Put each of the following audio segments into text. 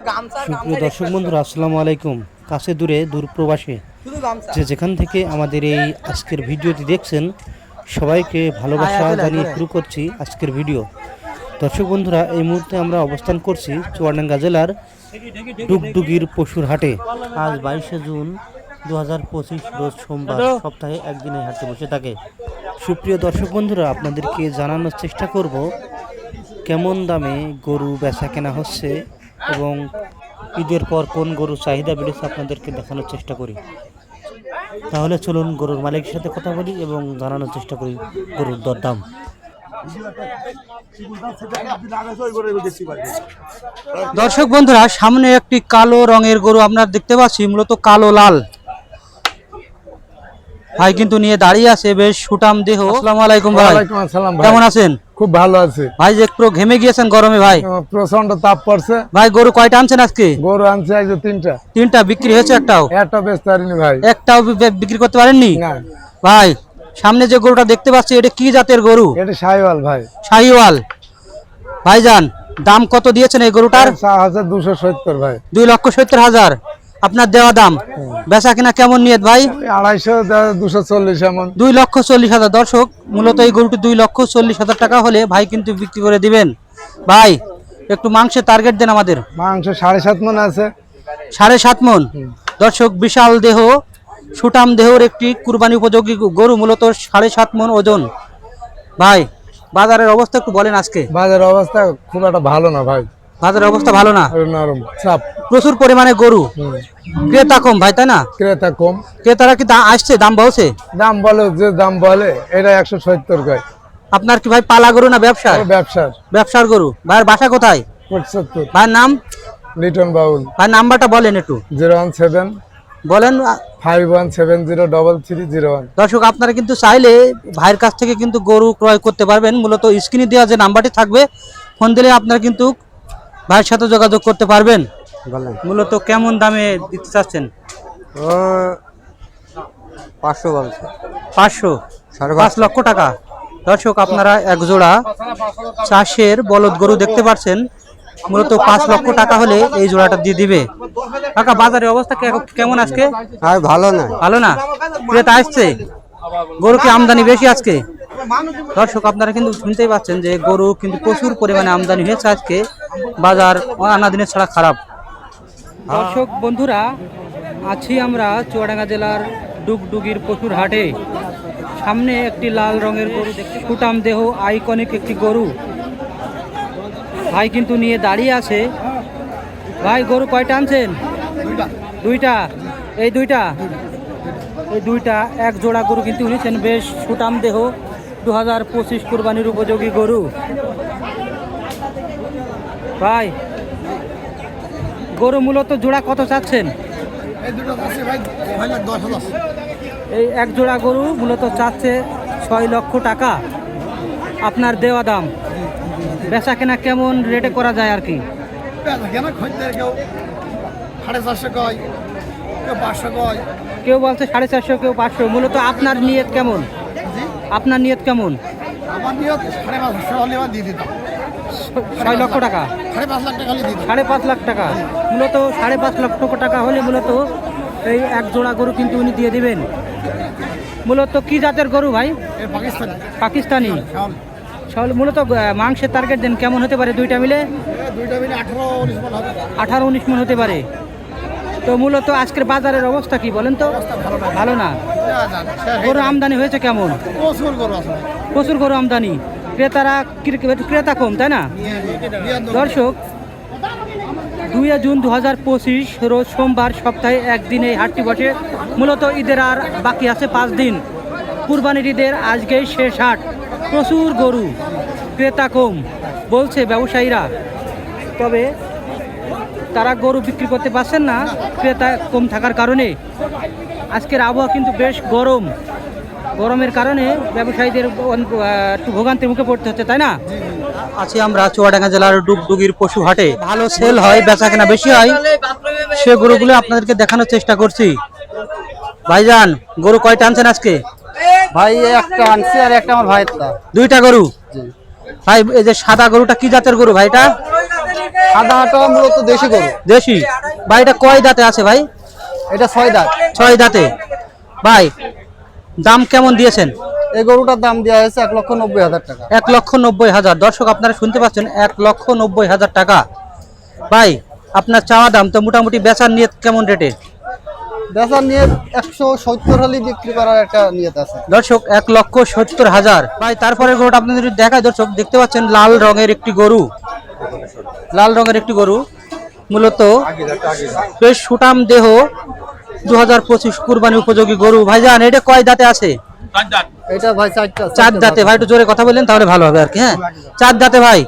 সুপ্রিয় দর্শক বন্ধুরা আসসালামু আলাইকুম। কাছে দূরে দূর প্রবাসে যে যেখান থেকে আমাদের এই আজকের ভিডিওটি দেখছেন সবাইকে ভালোবাসা জানিয়ে শুরু করছি আজকের ভিডিও। দর্শক বন্ধুরা এই মুহূর্তে আমরা অবস্থান করছি চুয়াডাঙ্গা জেলার ডুগডুগির পশুর হাটে। আজ বাইশে জুন দু হাজার পঁচিশ রোজ সোমবার সপ্তাহে একদিনে হাটে বসে থাকে। সুপ্রিয় দর্শক বন্ধুরা আপনাদেরকে জানানোর চেষ্টা করব কেমন দামে গরু বেচা কেনা হচ্ছে এবং ঈদের পর কোন গরুর চাহিদা বেড়েছে আপনাদেরকে দেখানোর চেষ্টা করি। তাহলে চলুন গরুর মালিকের সাথে কথা বলি এবং জানানোর চেষ্টা করি গরুর দরদাম। দর্শক বন্ধুরা সামনে একটি কালো রঙের গরু আপনারা দেখতে পাচ্ছি মূলত কালো লাল। ভাই কিন্তু নিয়ে দাঁড়িয়ে আছে বেশ সুটাম দেহ। আসসালামু আলাইকুম ভাই। ওয়ালাইকুম আসসালাম ভাই। কেমন আছেন? খুব ভালো আছে। ভাই যে একটু ঘেমে গিয়েছেন গরমে ভাই। প্রচণ্ড তাপ পড়ছে। ভাই গরু কয়টা আনছেন আজকে? গরু আনছে আজ তিনটা। তিনটা বিক্রি হয়েছে একটাও? একটা বেচতে পারিনি ভাই। একটাও বিক্রি করতে পারেননি? ভাই সামনে যে গরুটা দেখতে পাচ্ছি এটা কি জাতের গরু? এটা সাইওয়াল ভাই। শাহিওয়াল। ভাইজান দাম কত দিয়েছেন এই গরুটার? দুশো সত্তর ভাই। দুই লক্ষ সত্তর হাজার। আপনার দেওয়া দাম? বেচা কিনা কেমন নিয়ত ভাই? আড়াইশো দুশো চল্লিশ এমন। দুই লক্ষ চল্লিশ হাজার। দর্শক মূলত এই গরুটি দুই লক্ষ চল্লিশ হাজার টাকা হলে ভাই কিন্তু বিক্রি করে দিবেন। ভাই একটু মাংসের টার্গেট দেন আমাদের। মাংস সাড়ে সাত মন আছে। সাড়ে সাত মন। দর্শক বিশাল দেহ সুটাম দেহর একটি কুরবানি উপযোগী গরু মূলত সাড়ে সাত মন ওজন। ভাই বাজারের অবস্থা একটু বলেন আজকে। বাজারের অবস্থা খুব একটা ভালো না ভাই। বাজারের অবস্থা ভালো না? নরম চাপ। প্রচুর পরিমাণে গরু। ক্রেতা কম ভাই তাই না? ক্রেতা কম। ক্রেতারা কি আসছে? দাম বলছে? দাম বলে যে দাম বলে এটা একশো সত্তর কয় আপনার কি ভাই পালা গরু না ব্যবসা ব্যবসার। ব্যবসার গরু। ভাইয়ের বাসা কোথায়? ভাইয়ের নাম? লিটন বাউল। ভাইয়ের নাম্বারটা বলেন একটু। জিরো ওয়ান সেভেন বলেন five one seven zero double three zero one. দর্শক আপনারা কিন্তু চাইলে ভাইয়ের কাছ থেকে কিন্তু গরু ক্রয় করতে পারবেন। মূলত স্ক্রিনে দেওয়া যে নাম্বারটি থাকবে ফোন দিলে আপনারা কিন্তু ভাইয়ের সাথে যোগাযোগ করতে পারবেন? মূলত কেমন দামে দিতে চাচ্ছেন? পাঁচশো বলছে। পাঁচশো? পাঁচ লক্ষ টাকা। দর্শক আপনারা এক জোড়া চাষের বলদ গরু দেখতে পাচ্ছেন। মূলত পাঁচ লক্ষ টাকা হলে এই জোড়াটা দিয়ে দিবে। কাকা বাজারের অবস্থা কেমন আজকে? আর ভালো না। ভালো না? ক্রেতা আসছে। গরু কি আমদানি বেশি আজকে? দর্শক আপনারা কিন্তু শুনতেই পাচ্ছেন যে গরু কিন্তু প্রচুর পরিমাণে আমদানি হয়েছে আজকে। বাজার আনা দিনের ছাড়া খারাপ। দর্শক, বন্ধুরা, আছি আমরা চুয়াডাঙ্গা জেলার ডুগডুগির পশুর হাটে। সামনে একটি লাল রঙের গরু ফুটাম দেহ, আইকনিক একটি গরু। ভাই কিন্তু নিয়ে দাঁড়িয়ে আছে। ভাই, গরু কয়টা আনছেন? দুইটা। এই দুইটা। এই দুইটা, এক জোড়া গরু কিন্তু নিয়েছেন বেশ সুটাম দেহ, দু হাজার পঁচিশ কোরবানির উপযোগী গরু। ভাই গরু মূলত জোড়া কত চাচ্ছেন? এই এক জোড়া গরু মূলত চাচ্ছে ছয় লক্ষ টাকা। আপনার দেওয়া দাম বেচা কেনা কেমন রেটে করা যায় আর কি? কেউ বলছে সাড়ে চারশো কেউ পাঁচশো মূলত আপনার নিয়ত কেমন? আপনার নিয়ত কেমন? আমার নিয়ত সাড়ে পাঁচশো হলে দিয়ে দিতাম। ছয় লক্ষ টাকা? সাড়ে পাঁচ লাখ টাকা মূলত সাড়ে পাঁচ লক্ষ টাকা হলে মূলত এই এক জোড়া গরু কিন্তু উনি দিয়ে দিবেন। মূলত কি জাতের গরু ভাই? পাকিস্তানি। পাকিস্তানি। মূলত মাংসের টার্গেট দেন কেমন হতে পারে দুইটা মিলে? আঠারো উনিশ মন হতে পারে। তো মূলত আজকের বাজারের অবস্থা কি বলেন তো? ভালো না। গরু আমদানি হয়েছে কেমন? প্রচুর গরু আমদানি। ক্রেতারা ক্রেতা কম, তাই না? দর্শক দুই জুন দু হাজার পঁচিশ, রোজ সোমবার সপ্তাহে একদিন এই হাটটি বসে। মূলত ঈদের আর বাকি আছে পাঁচ দিন। কুরবানির ঈদের আজকেই শেষ হাট। প্রচুর গরু, ক্রেতা কম, বলছে ব্যবসায়ীরা। তবে তারা গরু বিক্রি করতে পারছেন না, ক্রেতা কম থাকার কারণে। আজকের আবহাওয়া কিন্তু বেশ গরম। গরমের কারণে ব্যবসায়ীদের একটু ভোগান্তির মুখে পড়তে হচ্ছে তাই না? আছি আমরা চুয়াডাঙ্গা জেলার ডুগডুগির পশু হাটে। ভালো সেল হয় বেচা কেনা বেশি হয় সে গরুগুলো আপনাদেরকে দেখানোর চেষ্টা করছি। ভাইজান গরু কয়টা আনছেন আজকে? ভাই একটা আনছি আর একটা আমার ভাই দুইটা গরু? ভাই এই যে সাদা গরুটা কি জাতের গরু ভাইটা সাদাটা মূলত দেশি গরু। দেশি। ভাই এটা কয় দাঁতে আছে ভাই? এটা ছয় দাঁত। ছয় দাঁতে। ভাই দাম কেমন দিয়েছেন? এই গরুটার দাম দেওয়া হয়েছে এক লক্ষ নব্বই হাজার টাকা। এক লক্ষ নব্বই হাজার। দর্শক আপনারা শুনতে পাচ্ছেন এক লক্ষ নব্বই হাজার টাকা। ভাই আপনার চাওয়া দাম তো মোটামুটি বেচার নিয়ে কেমন রেটে? বেচার নিয়ে একশো সত্তর হলে বিক্রি করার একটা নিয়ত আছে। দর্শক এক লক্ষ সত্তর হাজার। ভাই তারপরে গরুটা আপনাদের যদি দেখায় দর্শক দেখতে পাচ্ছেন লাল রঙের একটি গরু। লাল রঙের একটি গরু। মূলত বেশ সুটাম দেহ। দু হাজার পঁচিশ কুরবানি উপযোগী গরু। ভাইজান এটা কয় দাঁতে আছে? এটা ভাই চারটা চার দাঁতে ভাই একটু জোরে কথা বললেন তাহলে ভালো হবে আর কি হ্যাঁ? চার দাঁতে ভাই।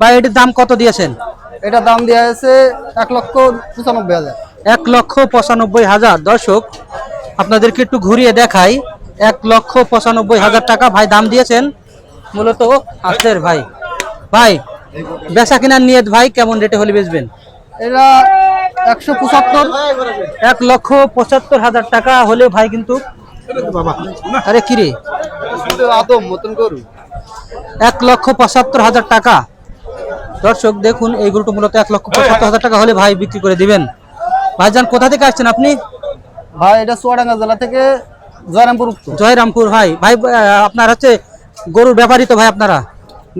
ভাই এটির দাম কত দিয়েছেন? এটা দাম দেওয়া হয়েছে এক লক্ষ পঁচানব্বই হাজার। এক লক্ষ পঁচানব্বই হাজার। দর্শক আপনাদেরকে একটু ঘুরিয়ে দেখাই। এক লক্ষ পঁচানব্বই হাজার টাকা ভাই দাম দিয়েছেন মূলত হাতের ভাই। ভাই বেচা কিনার নিয়ত ভাই কেমন রেটে হলে বেচবেন? এটা একশো পঁচাত্তর এক লক্ষ পঁচাত্তর হাজার টাকা হলে ভাই কিন্তু আরে কিরে এক লক্ষ পঁচাত্তর হাজার টাকা। দর্শক দেখুন এই গরুটা মূলত এক লক্ষ পঁচাত্তর হাজার টাকা হলে ভাই বিক্রি করে দিবেন। ভাইজান কোথা থেকে আসছেন আপনি? ভাই এটা চুয়াডাঙ্গা জেলা থেকে জয়রামপুর জয়রামপুর ভাই। ভাই আপনার হচ্ছে গরুর ব্যাপারই তো ভাই আপনারা?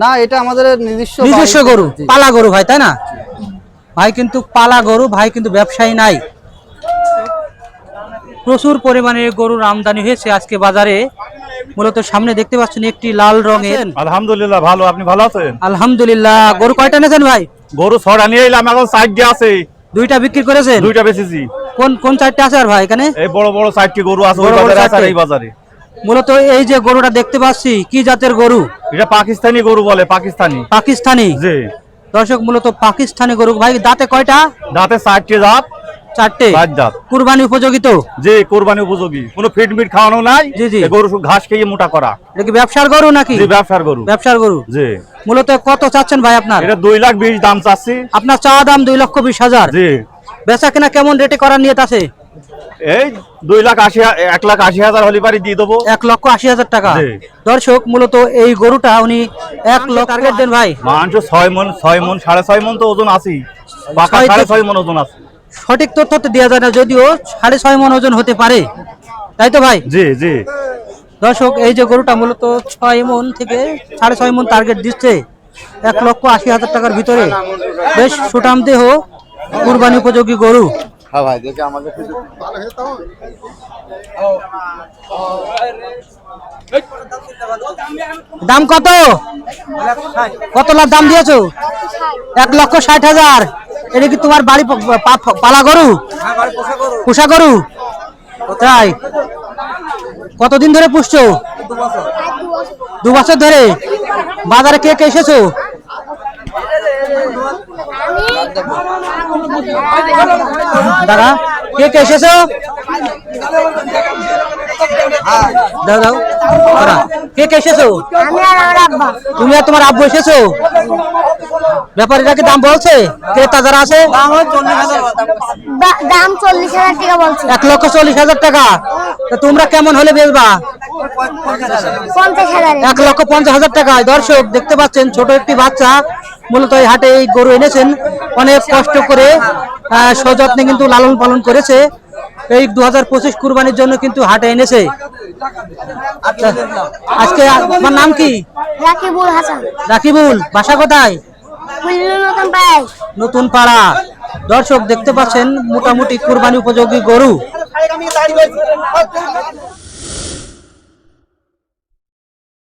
না এটা আমাদের নিজস্ব নিজস্ব গরু পালা গরু ভাই তাই না? ভাই কিন্তু পালা গরু ভাই কিন্তু ব্যবসায়ী নাই। প্রচুর পরিমাণে গরুর আমদানি হয়েছে আজকে বাজারে। মূলত সামনে দেখতে পাচ্ছেন একটি লাল রঙের। আলহামদুলিল্লাহ ভালো। আপনি ভালো আছেন? আলহামদুলিল্লাহ। গরু কয়টা নিয়েছেন ভাই? গরু ছড়া নিয়ে এলাম এখন সাইড দিয়ে আছে। দুইটা বিক্রি করেছেন? দুইটা বেচেছি। কোন কোন চারটে আছে আর ভাই এখানে? এই বড় বড় সাইডটি গরু আছে ওই বাজারে আছে এই বাজারে। মূলত এই যে গরুটা দেখতে পাচ্ছি কি জাতের গরু? এটা পাকিস্তানি গরু বলে পাকিস্তানি। পাকিস্তানি। জি। দর্শক মূলত পাকিস্তানি গরু। ভাই দাঁতে কয়টা? দাঁতে চারটে দাঁত চারটে। চার দাঁত কুরবানি উপযোগী তো? যে কোরবানি উপযোগী। কোনো ফিট মিট খাওয়ানো নাই। জি, জি। গরু ঘাস খেয়ে মোটা করা। এটা কি ব্যবসার গরু নাকি? যে ব্যবসার গরু। ব্যবসার গরু। জি। মূলত কত চাচ্ছেন ভাই আপনার? এটা দুই লাখ বিশ দাম চাচ্ছি। আপনার চাওয়া দাম দুই লক্ষ বিশ হাজার। জি। বেচা কিনা কেমন রেটে করার নিয়ত আছে? এই দুই লাখ আশি এক লাখ আশি হাজার হলে দিয়ে দেবো। এক লক্ষ আশি হাজার টাকা। দর্শক মূলত এই গরুটা উনি এক লক্ষ টার্গেট দেন ভাই। মাংস ছয় মন ছয় মন সাড়ে ছয় মন তো ওজন পাকা সাড়ে ছয় মন ওজন আছে। সঠিক তথ্য তো দেওয়া যায় না যদিও সাড়ে ছয় মন ওজন হতে পারে। তাই তো ভাই? জি জি। দর্শক এই যে গরুটা মূলত ছয় মন থেকে সাড়ে ছয় মন টার্গেট দিচ্ছে। এক লক্ষ আশি হাজার টাকার ভিতরে। বেশ সুটাম দেহ কুরবানি উপযোগী গরু। হ্যাঁ ভাই দেখে আমাদের দাম কত? কত লাখ দাম দিয়েছ? এক লক্ষ ষাট হাজার। এটা কি তোমার বাড়ি পা- পালা গরু? পোষা গরু। তাই। কতদিন ধরে পুষছো? দু বছর ধরে। বাজারে কে কে এসেছ? দাদা কে কে এসেছ? দাও দাও কে কে এসেছ? আমি আর আমার আব্বা। তুমি আর তোমার আব্বু এসেছ? ব্যাপারীরা কি দাম বলছে? ক্রেতা যারা আছে? দাম চল্লিশ হাজার টাকা। বলছে। এক লক্ষ চল্লিশ হাজার টাকা। তোমরা কেমন হলে বেচবা? এক লক্ষ পঞ্চাশ হাজার টাকা। দর্শক দেখতে পাচ্ছেন ছোট একটি বাচ্চা। মূলত এই হাটে এই গরু এনেছেন। অনেক কষ্ট করে সযত্নে কিন্তু লালন পালন করেছে। এই দু হাজার পঁচিশ কুরবানির জন্য কিন্তু হাটে এনেছে। আচ্ছা, আজকে তোমার নাম কি? রাকিবুল হাসান। রাকিবুল বাসা কোথায়? নতুন পাড়া। দর্শক দেখতে পাচ্ছেন মোটামুটি কুরবানি উপযোগী গরু।